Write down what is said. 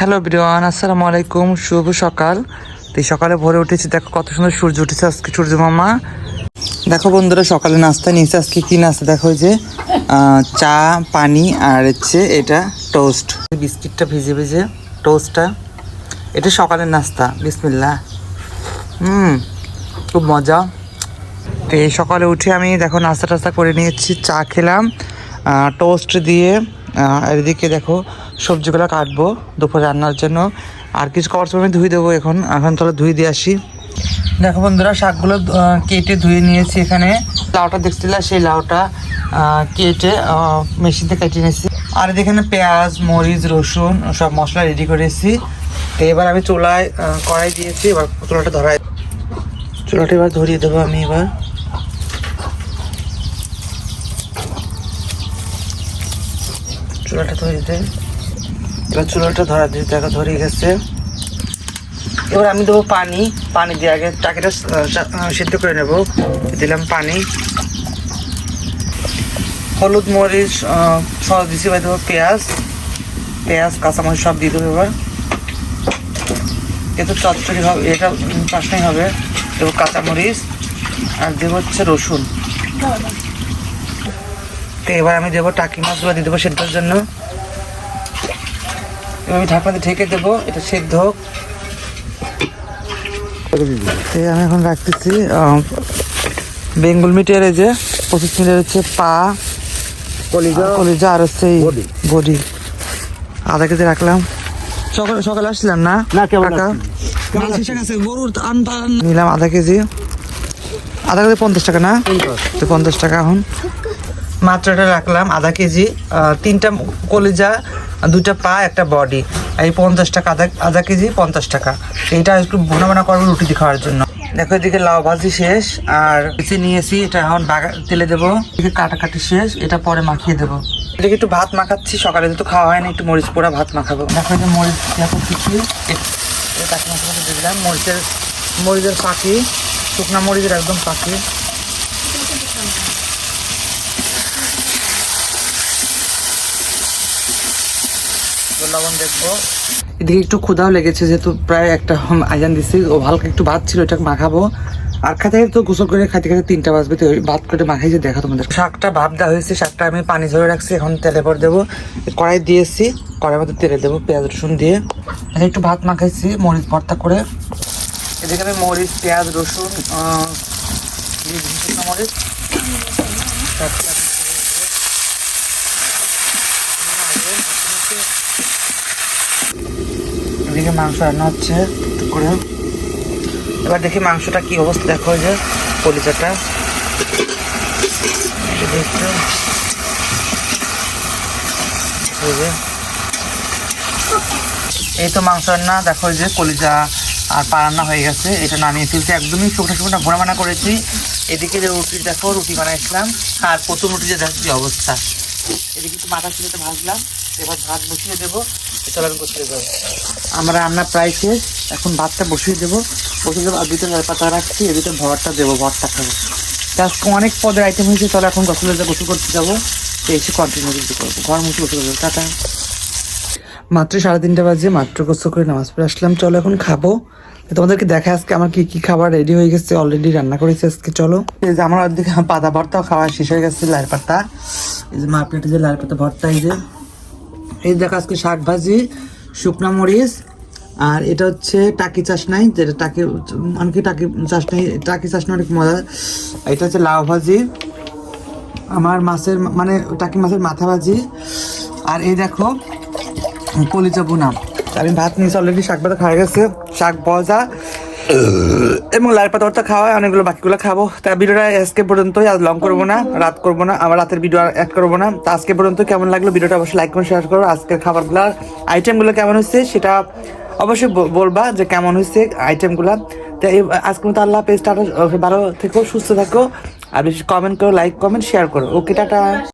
Hello বিরিয়ান আসসালামু আলাইকুম, শুভ সকাল। তো সকালে ভোরে উঠেছি, দেখো কত সুন্দর সূর্য উঠেছে আজকে, সূর্য মামা। দেখো বন্ধুরা, সকালে নাস্তা নিয়েছে, আজকে কি নাস্তা? দেখো যে চা, পানি, আর হচ্ছে এটা টোস্ট। বিস্কিটটা ভিজে ভিজে, টোস্টটা। এটা সকালের নাস্তা বিসমিল্লা হুম, খুব মজা। তো এই সকালে উঠে আমি দেখো নাস্তা টাস্তা করে নিয়েছি, চা খেলাম টোস্ট দিয়ে এদিকে দেখো সবজিগুলো কাটবো, দুপুর রান্নার জন্য। আর কিছু খাবার সময় ধুয়ে দেবো এখন। এখন তাহলে ধুয়ে দিয়ে আসি। দেখো বন্ধুরা, শাকগুলো কেটে ধুয়ে নিয়েছি এখানে। লাউটা দেখছিলাম সেই লাউটা কেটে মেশিনতে কেটে নিয়েছি। আর এখানে পেঁয়াজ, মরিচ, রসুন, সব মশলা রেডি করেছি। তো এবার আমি চুলায় কড়াই দিয়েছি। এবার চুলাটা ধরাই চুলাটা এবার ধরিয়ে দেবো আমি এবার। চুলাটা ধরিয়ে দে এবার চুলাটা ধরা দিয়ে দেখা ধরিয়ে গেছে। এবার আমি দেবো পানি। পানি দিয়ে আগে টাকিটা সিদ্ধ করে নেব। দিলাম পানি। হলুদ, মরিচ সব দিছি, এবার দেবো পেঁয়াজ। পেঁয়াজ, কাঁচামরিচ সব দিয়ে দেবো এবার। এ তো চচ্চড়ি হবে, এটা পাশটাই হবে। দেবো কাঁচামরিচ আর দেবো হচ্ছে রসুন। তো এবার আমি দেবো টাকি মাছগুলো দিয়ে দেবো সেদ্ধর জন্য। আমি ঢাকনা দিয়ে ঢেকে দেবো এটা সেদ্ধ হোক। আমি এখন রাখতেছি বেঙ্গল মিটের এই যে পঁচিশ মিনিট হচ্ছে পা কলিজা কলিজা আর হচ্ছে বডি। আধা কেজি রাখলাম। সকালে সকালে আসছিলাম না না, কেমন? নিলাম আধা কেজি। আধা কেজি পঞ্চাশ টাকা না? পঞ্চাশ টাকা এখন। মাত্র এটা রাখলাম, আধা কেজি তিনটা কলিজা, দুইটা পা, একটা বডি এই পঞ্চাশ টাকা, আধা আধা কেজি, পঞ্চাশ টাকা। এইটা একটু বোনা বানা করব রুটি খাওয়ার জন্য। দেখো এদিকে লাউ ভাজি শেষ, আর বেছে নিয়েছি, এটা এখন বাগা তেলে দেবো। এদিকে কাটাকাটি শেষ, এটা পরে মাখিয়ে দেবো। এদিকে একটু ভাত মাখাচ্ছি, সকালে তো খাওয়া হয়নি, একটু মরিচ পোড়া ভাত মাখাবো। দেখো যে মরিচ দেখো কিছু টাকি মশলা দিলাম। মরিচের মরিচের পাখি, শুকনা মরিচের একদম পাখি। লবণ দেখব। এদিকে একটু ক্ষুধাও লেগেছে, যেহেতু প্রায় একটা আজান দিচ্ছি ও হালকা একটু ভাত ছিল এটা মাখাবো। আর খাতে তো গোসল করে খাইতে খাইতে তিনটা বাজবে, তো ভাত করে মাখাই যে দেখা তোমাদের। শাকটা ভাব দেওয়া হয়েছে, শাকটা আমি পানি ধরে রাখছি, এখন তেলে পর দেবো। কড়াই দিয়েছি, কড়াইয়ের মধ্যে তেলে দেবো পেঁয়াজ, রসুন দিয়ে। আর একটু ভাত মাখাইছি, মরিচ ভর্তা করে। এদিকে আমি মরিচ, পেঁয়াজ, রসুন মরিচ। তারপরে এদিকে মাংস রান্না হচ্ছে করে। এবার দেখি মাংসটা কি অবস্থা, দেখো যে একটু। এই তো মাংস রান্না, দেখো যে কলিজা আর পা রান্না হয়ে গেছে। এটা নামিয়ে ফেলছি একদমই শুকনো শুকনো ভোনা বানা করেছি। এদিকে যে রুটি, দেখো রুটি বানাইছিলাম। আর প্রথম রুটি যে, দেখো কি অবস্থা। এদিকে মাথা ছিলেতে ভাজলাম। এবার ভাত বসিয়ে দেবো। চলো আমি বসিয়ে দেবো আমরা রান্না প্রায় শেষ। এখন ভাতটা বসিয়ে দেবো। বসিয়ে দেবো আর দুটো পাতা রাখছি এদিকে ভরটা দেবো ভরটা খাব। আজকে অনেক পদের আইটেম হয়েছে চলো এখন গোসলের যা গোসল করতে যাব। এসে কন্টিনিউ কিন্তু করব। ঘর মুছে গোসল করব। টাটা। মাত্র সাড়ে তিনটা বাজে মাত্র গোসল করে নামাজ পড়ে আসলাম। চলো এখন খাব। তোমাদেরকে দেখা আজকে আমার কি কি খাবার রেডি হয়ে গেছে অলরেডি রান্না করেছি আজকে। চলো। এই যে আমার অর্ধেক পাতা ভর্তাও খাওয়া শেষ হয়ে গেছে লাল পাতা। এই যে মা প্লেটে যে লাল পাতা ভর্তা এই যে। এই দেখো আজকে শাক ভাজি। শুকনা মরিচ, আর এটা হচ্ছে টাকি চাষ নাই, যেটা টাকি, অনেকে টাকি চাষ নাই, টাকি চাষ নাই অনেক মজা। এটা হচ্ছে লাউ ভাজি, আমার মাছের মানে টাকি মাছের মাথা ভাজি। আর এই দেখো কলিচা বুনা। আমি ভাত নিয়েছি অলরেডি শাক ভাতা খাওয়া গেছে, শাক ভজা। এবং লাল পাতা ভর্তা খাওয়া অনেকগুলো বাকিগুলো খাব। তা ভিডিওটা আজকে পর্যন্তই আজ লং করব না, রাত করব না আবার রাতের ভিডিও অ্যাড করব না। তা আজকে পর্যন্ত কেমন লাগল ভিডিওটা অবশ্যই লাইক করে শেয়ার করো। আজকের খাবারগুলো আইটেমগুলো কেমন হচ্ছে সেটা অবশ্যই বলবা যে কেমন হয়েছে আইটেমগুলো তো আজকে মতো আল্লাহ পেজ টাটা ভালো থেকো, সুস্থ থাকো। আর বেশি কমেন্ট করো লাইক কমেন্ট শেয়ার করো। Okay tata.